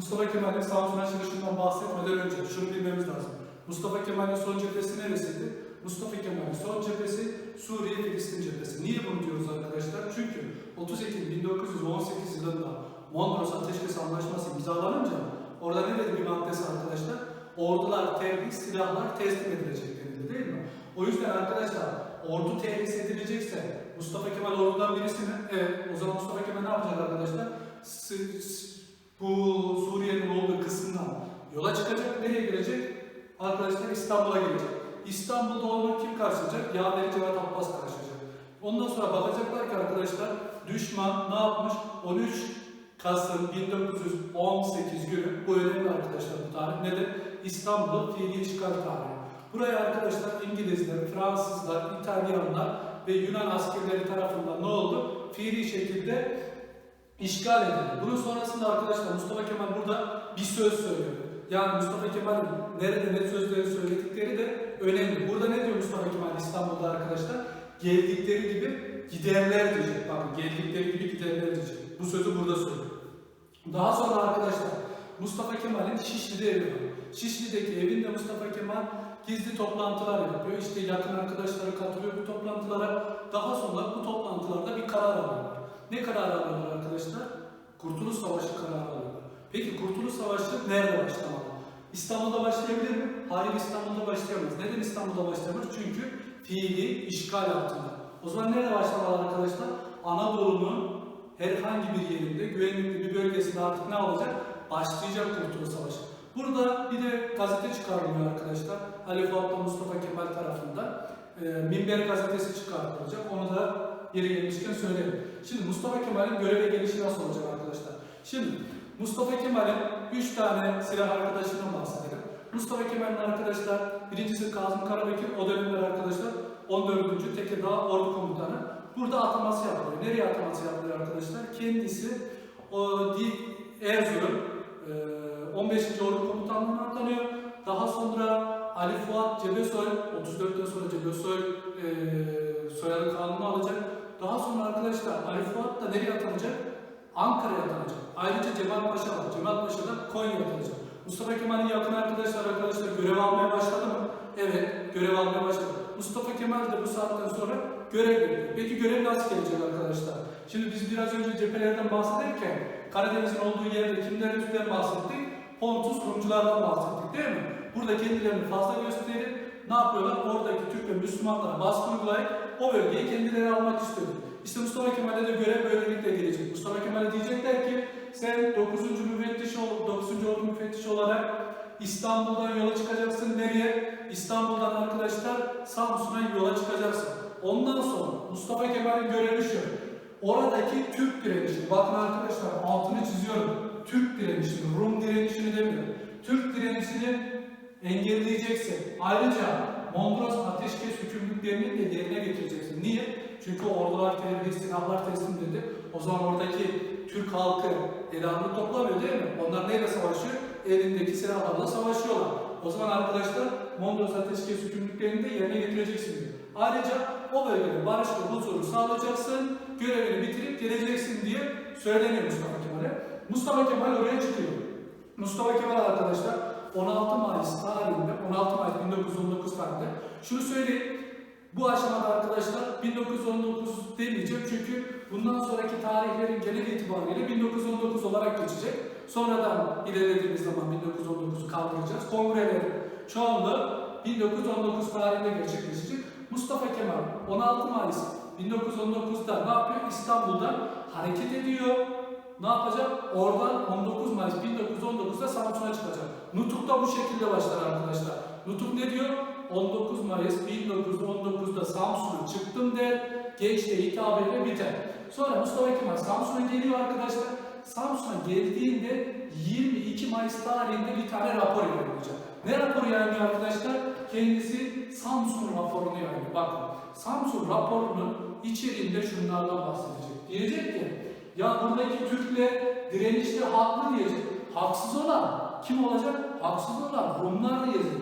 Mustafa Kemal'in Samsun'a çıkışından bahsetmeden önce şunu bilmemiz lazım. Mustafa Kemal'in son cephesi neresiydi? Mustafa Kemal'in son cephesi Suriye-Filistin cephesi. Niye bunu diyoruz arkadaşlar? Çünkü 30 Ekim 1918 yılında Mondros Ateşkes Anlaşması imzalanınca orada ne dedi bir maddesi arkadaşlar? Ordular terhis, silahlar teslim edilecek denildi değil mi? O yüzden arkadaşlar ordu terhis edilecekse Mustafa Kemal ordudan birisi mi? Evet. O zaman Mustafa Kemal ne yapacak arkadaşlar? S- bu Suriye'nin olduğu kısımdan yola çıkacak. Nereye gelecek? Arkadaşlar İstanbul'a gelecek. İstanbul'da onu kim karşılayacak? Yaveri Cevat Abbas karşılayacak. Ondan sonra bakacaklar ki arkadaşlar düşman ne yapmış? 13 Kasım 1918 günü bu önemli arkadaşlar bu tarih. Nedir? İstanbul'u fiili çıkar tarihi. Buraya arkadaşlar İngilizler, Fransızlar, İtalyanlar ve Yunan askerleri tarafından ne oldu? Fiili şekilde işgal edildi. Bunun sonrasında arkadaşlar Mustafa Kemal burada bir söz söylüyor. Yani Mustafa Kemal'in nerede ne sözleri söyledikleri de önemli. Burada ne diyor Mustafa Kemal İstanbul'da arkadaşlar? Geldikleri gibi giderler diyecek. Bakın geldikleri gibi giderler diyecek. Bu sözü burada söylüyor. Daha sonra arkadaşlar Mustafa Kemal'in Şişli'de evi var. Şişli'deki evinde Mustafa Kemal gizli toplantılar yapıyor. İşte yakın arkadaşları katılıyor bu toplantılara. Daha sonra bu toplantılarda bir karar alıyorlar. Ne karar alıyorlar arkadaşlar? Kurtuluş Savaşı kararı alıyorlar. Peki Kurtuluş Savaşı nerede başlamalı? İstanbul'da başlayabilir mi? Hayır İstanbul'da başlayamaz. Neden İstanbul'da başlayamaz? Çünkü fiili işgal altında. O zaman nerede başlamalı arkadaşlar? Anadolu'nun herhangi bir yerinde, güvenlikli bir bölgesinde artık ne olacak? Başlayacak Kurtuluş Savaşı. Burada bir de gazete çıkarılıyor arkadaşlar. Ali Fuat'la Mustafa Kemal tarafından. E, Minber gazetesi çıkartılacak. Onu da yeri gelmişken söyleyelim. Şimdi Mustafa Kemal'in göreve gelişi nasıl olacak arkadaşlar? Şimdi Mustafa Kemal'in 3 tane silah arkadaşından bahsedelim. Mustafa Kemal'in arkadaşlar birincisi Kazım Karabekir, o dönemler arkadaşlar 14. Tekirdağ Ordu Komutanı. Burada ataması yapılıyor. Nereye ataması yapılıyor arkadaşlar? Kendisi o, Erzurum e, 15. Ordu Komutanlığı'na atanıyor. Daha sonra Ali Fuat Cebesoy, 34'ten sonra Cebesoy e, soyadı kanunu alacak. Daha sonra arkadaşlar Ali Fuat da nereye atanacak? Ankara'ya atanacak. Ayrıca Cemal Paşa var. Cemal Paşa da Konya'ya atanacak. Mustafa Kemal'in yakın arkadaşlar arkadaşlar görev almaya başladı mı? Evet, görev almaya başladı. Mustafa Kemal de bu saatten sonra görev veriyor. Peki görev nasıl gelecek arkadaşlar? Şimdi biz biraz önce cephelerden bahsederken Karadeniz'in olduğu yerde kimlerden bahsettik? Pontus Rumculardan bahsettik değil mi? Burada kendilerini fazla gösterip ne yapıyorlar? Oradaki Türk ve Müslümanlara baskı uygulayıp o bölgeyi kendileri almak istiyor. İşte Mustafa Kemal'e de görev böylelikle gelecek. Mustafa Kemal'e diyecekler ki sen 9. müfettiş ol, 9. ordu müfettiş olarak İstanbul'dan yola çıkacaksın. Nereye? İstanbul'dan arkadaşlar Samsun'a yola çıkacaksın. Ondan sonra Mustafa Kemal'in görevi şu. Oradaki Türk direnişini, bakın arkadaşlar altını çiziyorum. Türk direnişini, Rum direnişini demiyorum. Türk direnişini engelleyeceksin. Ayrıca Mondros ateşkes hükümlülüklerini de yerine getireceksin. Niye? Çünkü ordular terörist silahlar teslim dedi. O zaman oradaki Türk halkı elanını toplamıyor değil mi? Onlar neyle savaşıyor? Elindeki silahlarla savaşıyorlar. O zaman arkadaşlar Mondros ateşkes hükümlülüklerini de yerine getireceksin diyor. Ayrıca o bölgede barış ve huzuru sağlayacaksın, görevini bitirip geleceksin diye söyleniyor Mustafa Kemal'e. Mustafa Kemal oraya çıkıyor. Mustafa Kemal arkadaşlar 16 Mayıs tarihinde, 16 Mayıs 1919 tarihinde şunu söyleyeyim. Bu aşamada arkadaşlar 1919 demeyeceğim çünkü bundan sonraki tarihlerin genel itibariyle 1919 olarak geçecek. Sonradan ilerlediğimiz zaman 1919'u kaldıracağız. Kongrelerin çoğunluğu 1919 tarihinde gerçekleşecek. Mustafa Kemal 16 Mayıs 1919'da ne yapıyor? İstanbul'dan hareket ediyor. Ne yapacak? Oradan 19 Mayıs 1919'da Samsun'a çıkacak. Nutuk da bu şekilde başlar arkadaşlar. Nutuk ne diyor? 19 Mayıs 1919'da Samsun'a çıktım der. Gençliğe hitabıyla biter. Sonra Mustafa Kemal Samsun'a geliyor arkadaşlar. Samsun'a geldiğinde 22 Mayıs tarihinde bir tane rapor yayınlayacak. Ne raporu yayınlıyor arkadaşlar? Kendisi Samsun raporunu yayınlıyor. Bakın Samsun raporunun içeriğinde şunlardan bahsedecek. Diyecek ki Ya buradaki Türk'le direnişte haklı diyecek. Haksız olan kim olacak? Haksız olan Rumlar diyecek.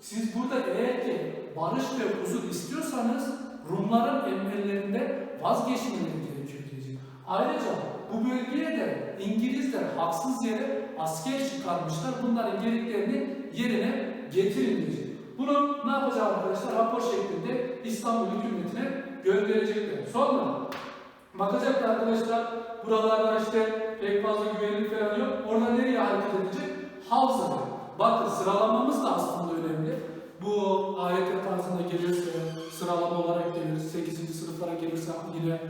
Siz burada eğer ki barış ve huzur istiyorsanız Rumların emrlerinde vazgeçmeleri gerekiyor diyecek. Ayrıca bu bölgeye de İngilizler haksız yere asker çıkarmışlar. Bunların gereklerini yerine getirin diyecek. Bunu ne yapacak arkadaşlar? Rapor şeklinde İstanbul hükümetine gönderecekler. Sonra bakacaklar arkadaşlar buralarda işte pek fazla güvenlik falan yok. Orada nereye hareket edecek? Havza'da. Bakın sıralamamız da aslında önemli. Bu AYT tarzında gelirse sıralama olarak gelir, 8. sınıflara gelirse yine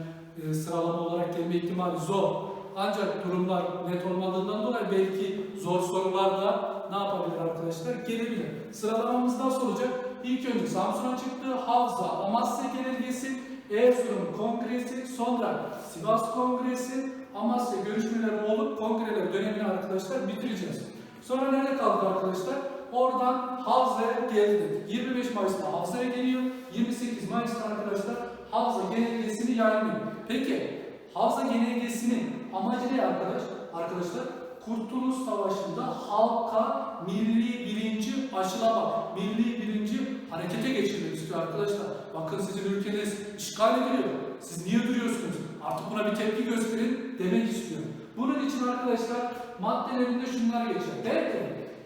e, sıralama olarak gelme ihtimali zor. Ancak durumlar net olmadığından dolayı belki zor sorular da ne yapabilir arkadaşlar? Gelebilir. Sıralamamız nasıl olacak? İlk önce Samsun'a çıktı, Havza, Amasya Genelgesi, Erzurum Kongresi, sonra Sivas Kongresi, Amasya görüşmeleri olup kongreler dönemini arkadaşlar bitireceğiz. Sonra nerede kaldı arkadaşlar? Oradan Havza'ya geldi. 25 Mayıs'ta Havza'ya geliyor. 28 Mayıs'ta arkadaşlar Havza Genelgesi'ni yayınlıyor. Peki Havza Genelgesi'nin amacı ne arkadaş? Arkadaşlar Kurtuluş Savaşı'nda halka milli bilinci aşılamak, milli bilinci harekete geçirmek istiyor arkadaşlar. Bakın sizin ülkeniz işgal ediliyor. Siz niye duruyorsunuz? Artık buna bir tepki gösterin demek istiyor. Bunun için arkadaşlar maddelerinde şunlar geçer. Der ki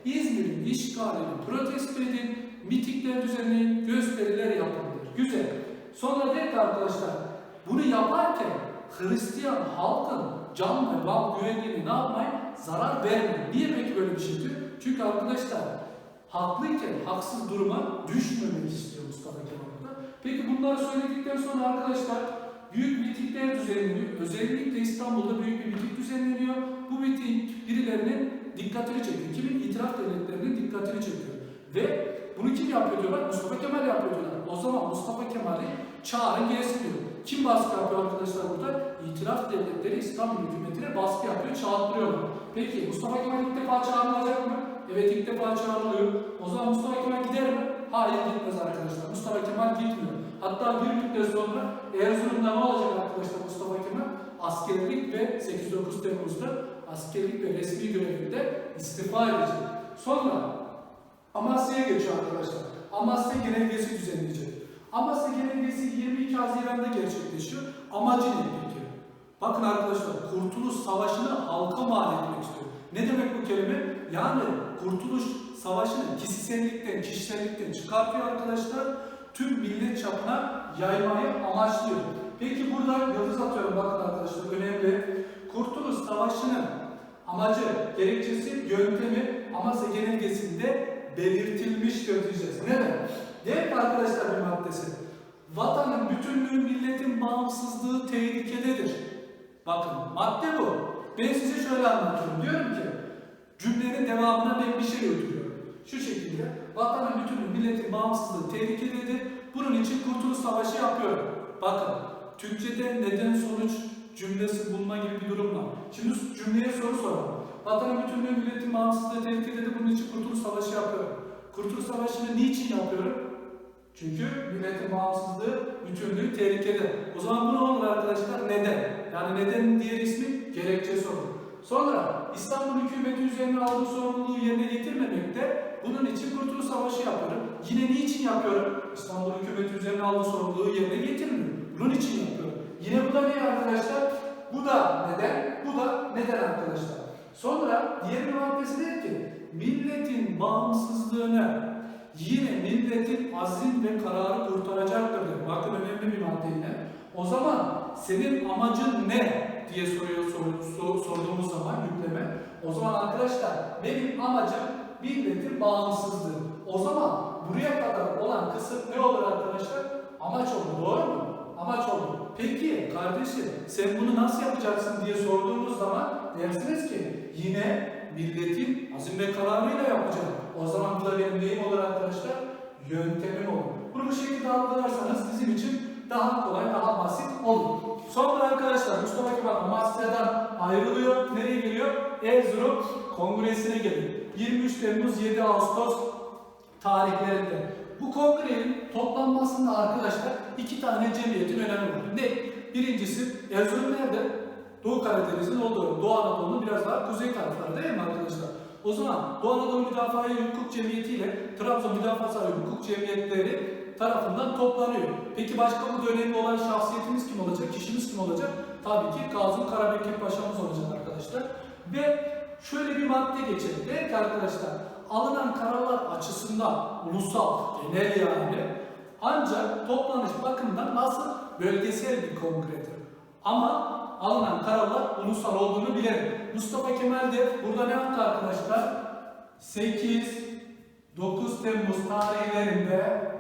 İzmir'in işgalini protesto edin, mitingler düzenleyin, gösteriler yapılır. Güzel. Sonra der ki arkadaşlar bunu yaparken Hristiyan halkın can ve mal güvenliğine ne yapmayın? Zarar vermeyin. Niye peki böyle bir şey diyor? Çünkü arkadaşlar haklıyken haksız duruma düşmemek istiyor Mustafa Kemal. Peki bunları söyledikten sonra arkadaşlar büyük mitingler düzenleniyor. Özellikle İstanbul'da büyük bir miting düzenleniyor. Bu miting birilerinin dikkatini çekiyor. Kimin? İtiraf devletlerinin dikkatini çekiyor. Ve bunu kim yapıyor diyorlar? Mustafa Kemal yapıyor diyorlar. O zaman Mustafa Kemal'i çağırın gelsin diyor. Kim baskı yapıyor arkadaşlar burada? İtiraf devletleri İstanbul hükümetine baskı yapıyor, çağırtırıyorlar. Peki Mustafa Kemal ilk defa çağrılacak mı? Evet ilk defa çağrılıyor. O zaman Mustafa Kemal gider mi? Hayır gitmez arkadaşlar. Mustafa Kemal gitmiyor. Hatta bir müddet sonra Erzurum'da ne olacak arkadaşlar Mustafa Kemal? Askerlik ve 8-9 Temmuz'da askerlik ve resmi görevinde istifa edecek. Sonra Amasya'ya geçiyor arkadaşlar. Amasya Genelgesi düzenleyecek. Amasya Genelgesi 22 Haziran'da gerçekleşiyor. Amacı ne peki? Bakın arkadaşlar Kurtuluş Savaşı'nı halka mal etmek istiyor. Ne demek bu kelime? Yani Kurtuluş Savaşı'nı kişisellikten, kişisellikten çıkartıyor arkadaşlar. Tüm millet çapına yaymayı amaçlıyor. Peki burada yıldız atıyorum bakın arkadaşlar önemli. Kurtuluş Savaşı'nın amacı, gerekçesi, yöntemi Amasya Genelgesi'nde belirtilmiştir diyeceğiz. Neden? Diğer ki arkadaşlar bir maddesi. Vatanın bütünlüğü, milletin bağımsızlığı tehlikededir. Bakın madde bu. Ben size şöyle anlatıyorum. Diyorum ki cümlenin devamına ben bir şey götürüyorum. Şu şekilde vatanın bütünlüğü, milletin bağımsızlığı tehlikededir. Bunun için Kurtuluş Savaşı yapıyorum. Bakın Türkçe'de neden sonuç cümlesi bulma gibi bir durum var. Şimdi cümleye soru soralım. Vatanın bütünlüğü, milletin bağımsızlığı tehlikededir. Bunun için Kurtuluş Savaşı yapıyorum. Kurtuluş Savaşı'nı niçin yapıyorum? Çünkü milletin bağımsızlığı, bütünlüğü tehlikede. O zaman bu ne olur arkadaşlar? Neden? Yani neden diğer ismi gerekçesi olur. Sonra İstanbul hükümeti üzerine aldığı sorumluluğu yerine getirmemekte bunun için Kurtuluş Savaşı yapıyorum. Yine niçin yapıyorum? İstanbul hükümeti üzerine aldığı sorumluluğu yerine getirmiyor. Bunun için yapıyorum. Yine bu da ne arkadaşlar? Bu da neden? Bu da neden arkadaşlar? Sonra diğer bir maddesi der ki milletin bağımsızlığını yine milletin azim ve kararı kurtaracaktır. Bakın önemli bir madde yine. O zaman senin amacın ne diye soruyor sor, sor- sorduğumuz zaman yükleme. O zaman arkadaşlar benim amacım milletin bağımsızlığı. O zaman buraya kadar olan kısım ne olur arkadaşlar? Amaç olur. Doğru mu? Amaç olur. Peki kardeşim sen bunu nasıl yapacaksın diye sorduğumuz zaman dersiniz ki yine milletin azim ve kararıyla yapacağım. O zaman bu da neyim olur arkadaşlar? Yöntemim olur. Bunu bu şekilde algılarsanız bizim için daha kolay, daha basit olur. Sonra arkadaşlar Mustafa Kemal Amasya'dan ayrılıyor. Nereye geliyor? Erzurum Kongresi'ne geliyor. 23 Temmuz 7 Ağustos tarihlerinde. Bu kongrenin toplanmasında arkadaşlar iki tane cemiyetin önemi var. Ne? Birincisi Erzurum nerede? Doğu Karadeniz'in olduğu, Doğu Anadolu'nun biraz daha kuzey tarafları değil mi arkadaşlar? O zaman Doğu Anadolu Müdafaa Hukuk Cemiyeti ile Trabzon Müdafaa Sahibi Hukuk Cemiyetleri tarafından toplanıyor. Peki başka burada önemli olan şahsiyetimiz kim olacak? Kişimiz kim olacak? Tabii ki Kazım Karabekir Paşa'mız olacak arkadaşlar. Ve şöyle bir madde geçelim. Der ki arkadaşlar alınan kararlar açısından ulusal, genel yani ancak toplanış bakımından nasıl bölgesel bir kongredir. Ama alınan kararlar ulusal olduğunu bilelim. Mustafa Kemal de burada ne yaptı arkadaşlar? 8 9 Temmuz tarihlerinde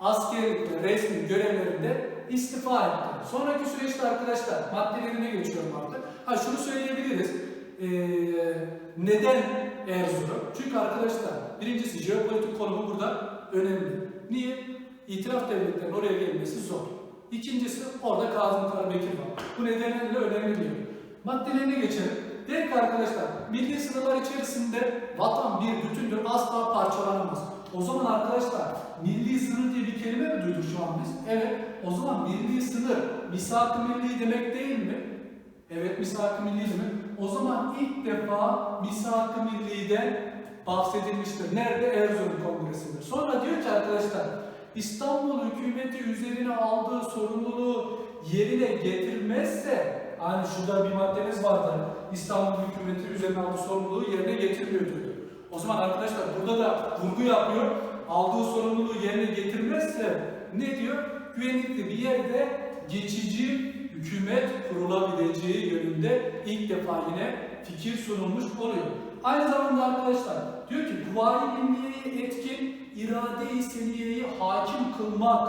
askerlikte, resmi görevlerinde istifa etti. Sonraki süreçte arkadaşlar maddelerine geçiyorum artık. Ha şunu söyleyebiliriz. Ee, neden Erzurum? Çünkü arkadaşlar birincisi jeopolitik konumu burada önemli. Niye? İtiraf devletlerinin oraya gelmesi zor. İkincisi orada Kazım Karabekir var. Bu nedenle önemli diyor. Maddelerine geçelim. Der ki arkadaşlar milli sınırlar içerisinde vatan bir bütündür asla parçalanamaz. O zaman arkadaşlar milli sınır diye bir kelime mi duyduk şu an biz? Evet. O zaman milli sınır misak-ı milli demek değil mi? Evet misak-ı milli demek. O zaman ilk defa misak-ı milliden bahsedilmiştir. Nerede? Erzurum Kongresi'nde. Sonra diyor ki arkadaşlar İstanbul hükümeti üzerine aldığı sorumluluğu yerine getirmezse hani şurada bir maddeniz vardı. İstanbul hükümeti üzerine aldığı sorumluluğu yerine getirmiyor diyor. O zaman arkadaşlar burada da vurgu yapıyor. Aldığı sorumluluğu yerine getirmezse ne diyor? Güvenlikli bir yerde geçici hükümet kurulabileceği yönünde ilk defa yine fikir sunulmuş oluyor. Aynı zamanda arkadaşlar diyor ki kuvayi milliyeyi etkin irade-i seniyeyi hakim kılmak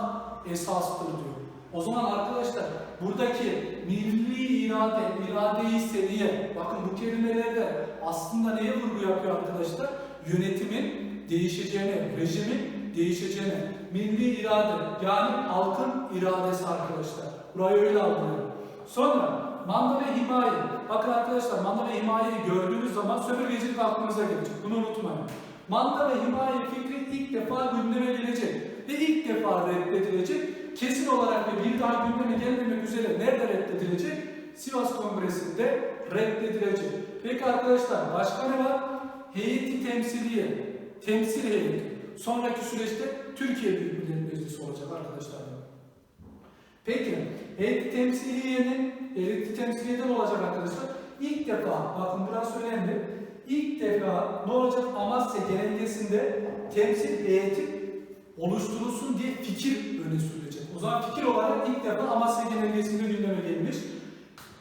esastır diyor. O zaman arkadaşlar buradaki milli irade, irade-i seniye bakın bu kelimelerde aslında neye vurgu yapıyor arkadaşlar? Yönetimin değişeceğine, rejimin değişeceğine, milli irade yani halkın iradesi arkadaşlar. Burayı öyle algılıyor. Sonra manda ve himaye. Bakın arkadaşlar manda ve himayeyi gördüğünüz zaman sömürgecilik aklınıza gelecek. Bunu unutmayın. Manda ve himaye fikri ilk defa gündeme gelecek ve ilk defa reddedilecek. Kesin olarak ve bir daha gündeme gelmemek üzere nerede reddedilecek? Sivas Kongresi'nde reddedilecek. Peki arkadaşlar başka ne var? Heyeti temsiliye, temsil heyeti. Sonraki süreçte Türkiye Büyük Millet Meclisi olacak arkadaşlar. Peki, heyeti temsiliyenin, heyeti temsiliyeden olacak arkadaşlar. İlk defa, bakın burası önemli. İlk defa ne olacak? Amasya genelgesinde temsil heyeti oluşturulsun diye fikir öne sürülecek. O zaman fikir olarak ilk defa Amasya genelgesinde gündeme gelmiş.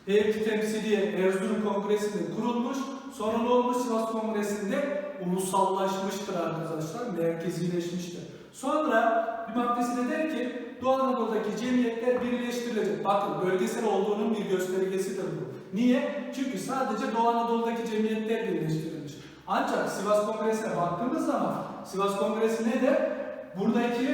Heyeti temsiliye Erzurum Kongresi'nde kurulmuş. Sonra ne olmuş? Sivas Kongresi'nde ulusallaşmıştır arkadaşlar. Merkezileşmiştir. Sonra bir maddesi de der ki Doğu Anadolu'daki cemiyetler birleştirilecek. Bakın bölgesel olduğunun bir göstergesidir bu. Niye? Çünkü sadece Doğu Anadolu'daki cemiyetler birleştirilmiş. Ancak Sivas Kongresi'ne baktığımız zaman Sivas Kongresi ne der? Buradaki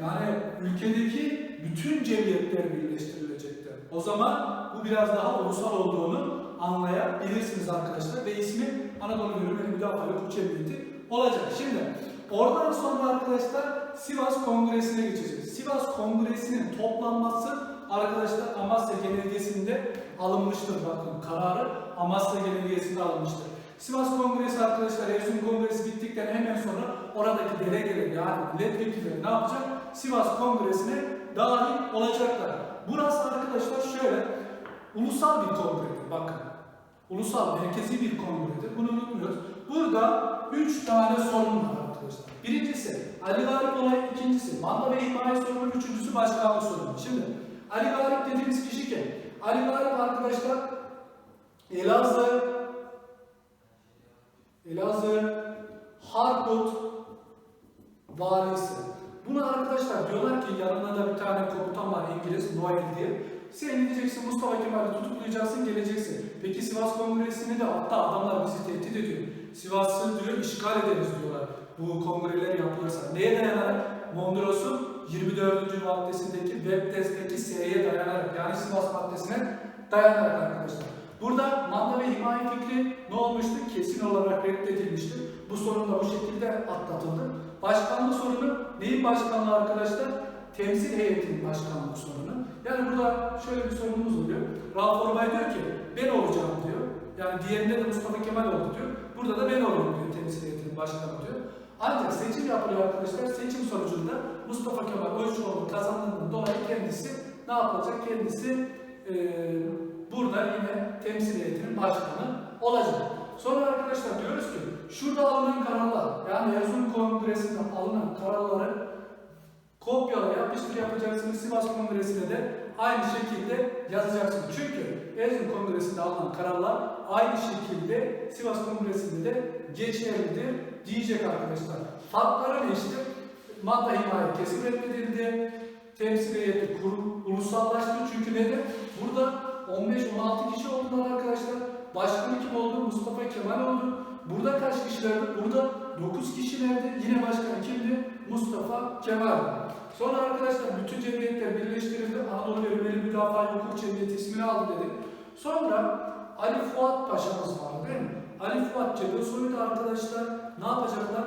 yani ülkedeki bütün cemiyetler birleştirilecektir. O zaman bu biraz daha ulusal olduğunu anlayabilirsiniz arkadaşlar ve ismi Anadolu Bölümü Müdafaa Hukuk Cemiyeti olacak. Şimdi oradan sonra arkadaşlar Sivas Kongresi'ne geçeceğiz. Sivas Kongresi'nin toplanması arkadaşlar Amasya Genelgesi'nde alınmıştır bakın kararı Amasya Genelgesi'nde alınmıştır. Sivas Kongresi arkadaşlar Erzurum Kongresi bittikten hemen sonra oradaki delegeler yani milletvekilleri ne yapacak? Sivas Kongresi'ne dahil olacaklar. Burası arkadaşlar şöyle ulusal bir kongredir bakın. Ulusal merkezi bir kongredir. Bunu unutmuyoruz. Burada üç tane sorun var arkadaşlar. Birincisi Ali Galip olayı, ikincisi manda ve himaye sorunu, üçüncüsü başkanlık sorunu. Şimdi Ali Galip dediğimiz kişi kim? Ali Galip arkadaşlar Elazığ, Elazığ, Harput valisi. Buna arkadaşlar diyorlar ki yanına da bir tane komutan var İngiliz, Noel diye. Sen gideceksin Mustafa Kemal'i tutuklayacaksın geleceksin. Peki Sivas Kongresi'ni de hatta adamlar bizi tehdit ediyor. Sivas'ı diyor işgal ederiz diyorlar. Bu kongreler yapılırsa. Neye dayanarak? Mondros'un 24. maddesindeki web S'ye dayanarak yani Sivas maddesine dayanarak arkadaşlar. Burada manda ve himaye fikri ne olmuştu? Kesin olarak reddedilmiştir. Bu sorun da bu şekilde atlatıldı. Başkanlık sorunu neyin başkanlığı arkadaşlar? Temsil heyetinin başkanlık sorunu. Yani burada şöyle bir sorunumuz oluyor. Rauf Orbay diyor ki ben olacağım diyor. Yani diğerinde de Mustafa Kemal oldu diyor. Burada da ben olurum diyor temsil heyetinin başkanı diyor. Ancak seçim yapılıyor arkadaşlar. Seçim sonucunda Mustafa Kemal Özçoğlu kazandığından dolayı kendisi ne yapacak? Kendisi eee burada yine temsil heyetinin başkanı olacak. Sonra arkadaşlar diyoruz ki şurada alınan kararlar yani Erzurum Kongresi'nde alınan kararları kopyala yapıştır yapacaksınız. Sivas Kongresi'ne de aynı şekilde yazacaksınız. Çünkü Erzurum Kongresi'nde alınan kararlar aynı şekilde Sivas Kongresi'nde de geçerlidir diyecek arkadaşlar. Farkları ne işte? Madde himaye kesin reddedildi. Temsil heyeti kurum, ulusallaştı. Çünkü neden? Burada 15-16 kişi oldular arkadaşlar. Başkanı kim oldu? Mustafa Kemal oldu. Burada kaç kişilerdi? Burada 9 kişilerdi. Yine başkan kimdi? Mustafa Kemal. Sonra arkadaşlar bütün cemiyetler birleştirildi. Anadolu Erimeli Müdafaa Hukuk Cemiyeti ismini aldı dedi. Sonra Ali Fuat Paşa'mız vardı değil mi? Ali Fuat Cebesoy'u da arkadaşlar ne yapacaklar?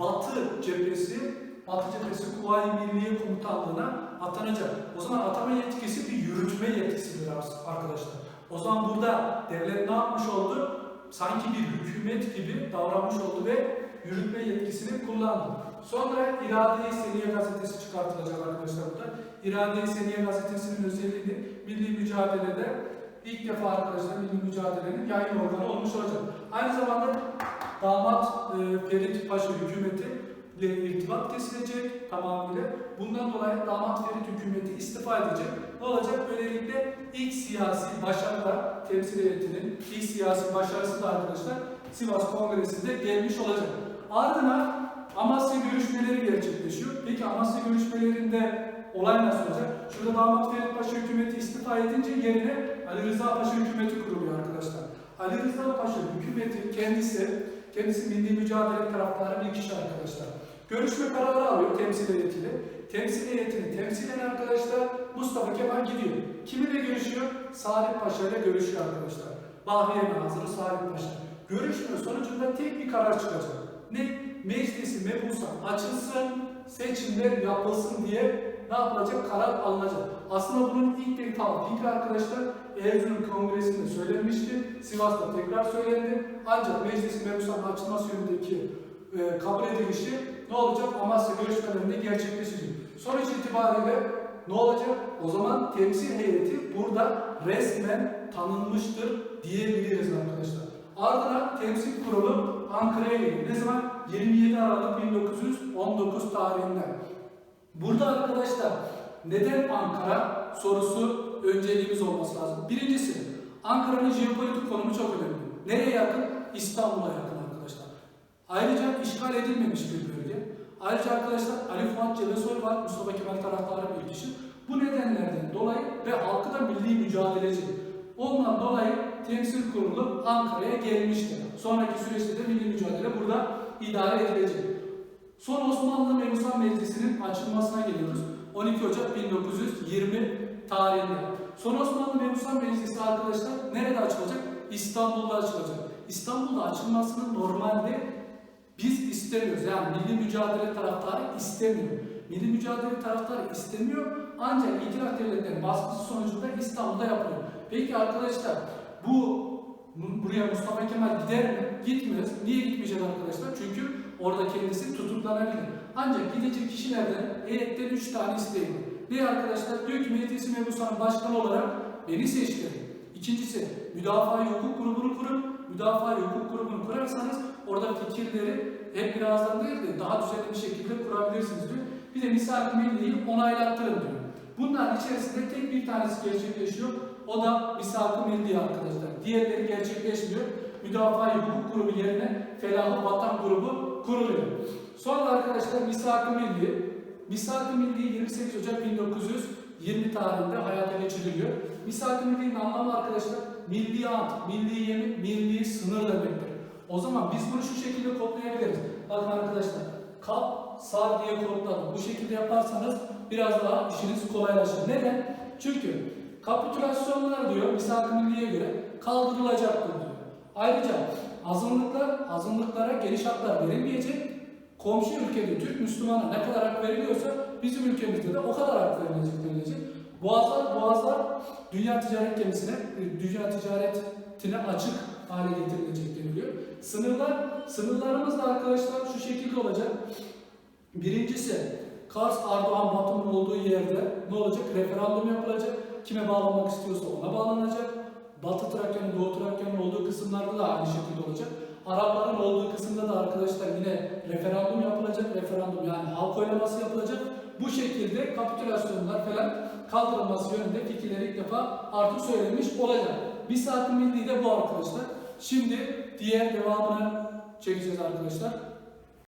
Batı cephesi, Batı cephesi Kuvayi Milliye Komutanlığı'na atanacak. O zaman atama yetkisi bir yürütme yetkisidir arkadaşlar. O zaman burada devlet ne yapmış oldu? Sanki bir hükümet gibi davranmış oldu ve yürütme yetkisini kullandı. Sonra İrade-i Seniye gazetesi çıkartılacak arkadaşlar burada. İrade-i Seniye gazetesinin özelliğini milli mücadelede ilk defa arkadaşlar milli mücadelenin yayın organı olmuş olacak. Aynı zamanda damat e, Ferit Paşa hükümeti ile irtibat kesilecek tamamıyla. Bundan dolayı damat Ferit hükümeti istifa edecek. Ne olacak? Böylelikle ilk siyasi başarılar temsil heyetinin ilk siyasi başarısı da arkadaşlar Sivas Kongresi'nde gelmiş olacak. Ardından Amasya görüşmeleri gerçekleşiyor. Peki Amasya görüşmelerinde olay nasıl olacak? Şurada damat Ferit Paşa hükümeti istifa edince yerine Ali Rıza Paşa hükümeti kuruluyor arkadaşlar. Ali Rıza Paşa hükümeti kendisi, kendisi milli mücadele taraftarı bir kişi arkadaşlar. Görüşme kararı alıyor temsil heyetiyle. Temsil heyetini temsilen arkadaşlar Mustafa Kemal gidiyor. Kiminle görüşüyor? Salih Paşa ile görüşüyor arkadaşlar. Bahriye Nazırı Salih Paşa. Görüşme sonucunda tek bir karar çıkacak. Ne? Meclisi mebusa açılsın, seçimler yapılsın diye ne yapılacak? Karar alınacak. Aslında bunun ilk defa fikri arkadaşlar Erzurum Kongresi'nde söylenmişti. Sivas'ta tekrar söylendi. Ancak meclisin mebusanın açılması yönündeki e, kabul edilişi ne olacak? Amasya görüşmelerinde gerçekleşecek. Sonuç itibariyle ne olacak? O zaman temsil heyeti burada resmen tanınmıştır diyebiliriz arkadaşlar. Ardından temsil kurulu Ankara'ya geliyor. Ne zaman? 27 Aralık 1919 tarihinden. Burada arkadaşlar neden Ankara sorusu önceliğimiz olması lazım. Birincisi Ankara'nın jeopolitik konumu çok önemli. Nereye yakın? İstanbul'a yakın arkadaşlar. Ayrıca işgal edilmemiş bir bölge. Ayrıca arkadaşlar Ali Fuat Cebesoy var, Mustafa Kemal taraftarı bir kişi. Bu nedenlerden dolayı ve halkı da milli mücadeleci. Ondan dolayı temsil kurulu Ankara'ya gelmişti. Sonraki süreçte de milli mücadele burada idare edilecek. Son Osmanlı Mebusan Meclisi'nin açılmasına geliyoruz. 12 Ocak 1920 tarihinde. Son Osmanlı Mebusan Meclisi arkadaşlar nerede açılacak? İstanbul'da açılacak. İstanbul'da açılmasını normalde biz istemiyoruz. Yani milli mücadele taraftarı istemiyor. Milli mücadele taraftarı istemiyor ancak itilaf devletlerin baskısı sonucunda İstanbul'da yapılıyor. Peki arkadaşlar bu buraya Mustafa Kemal gider mi? Gitmez. Niye gitmeyecek arkadaşlar? Çünkü orada kendisi tutuklanabilir. Ancak gidecek kişilerden heyetten 3 tane isteği var. Ne arkadaşlar? Diyor ki Meclisi Mebusan Başkanı olarak beni seçtirin. İkincisi müdafaa hukuk grubunu kurun. Müdafaa hukuk grubunu kurarsanız orada fikirleri hep birazdan değil de daha düzenli bir şekilde kurabilirsiniz diyor. Bir de misal milliyi onaylattırın diyor. Bunların içerisinde tek bir tanesi gerçekleşiyor. O da misak-ı milli arkadaşlar. Diğerleri gerçekleşmiyor. Müdafaa hukuk grubu yerine Felah-ı Vatan grubu kuruluyor. Sonra arkadaşlar misak-ı milli. Misak-ı milli 28 Ocak 1920 tarihinde hayata geçiriliyor. Misak-ı milli'nin anlamı arkadaşlar milli ant, milli yemin, milli sınır demektir. O zaman biz bunu şu şekilde kodlayabiliriz. Bakın arkadaşlar kap, sar diye kodladım. Bu şekilde yaparsanız biraz daha işiniz kolaylaşır. Neden? Çünkü kapitülasyonlar diyor misak-ı milliye göre kaldırılacaktır diyor. Ayrıca azınlıklar, azınlıklara geniş haklar verilmeyecek. Komşu ülkede Türk Müslümana ne kadar hak veriliyorsa bizim ülkemizde de o kadar hak verilecek verilecek. Boğazlar, boğazlar dünya ticaret gemisine, dünya ticaretine açık hale getirilecek deniliyor. Sınırlar, sınırlarımız da arkadaşlar şu şekilde olacak. Birincisi, Kars Ardoğan Batum'un olduğu yerde ne olacak? Referandum yapılacak. Kime bağlanmak istiyorsa ona bağlanacak. Batı Trakya'nın, Doğu Trakya'nın olduğu kısımlarda da aynı şekilde olacak. Arapların olduğu kısımda da arkadaşlar yine referandum yapılacak. Referandum yani halk oylaması yapılacak. Bu şekilde kapitülasyonlar falan kaldırılması yönünde fikirleri ilk defa artık söylemiş olacak. Bir saatin milli de bu arkadaşlar. Şimdi diğer devamını çekeceğiz arkadaşlar.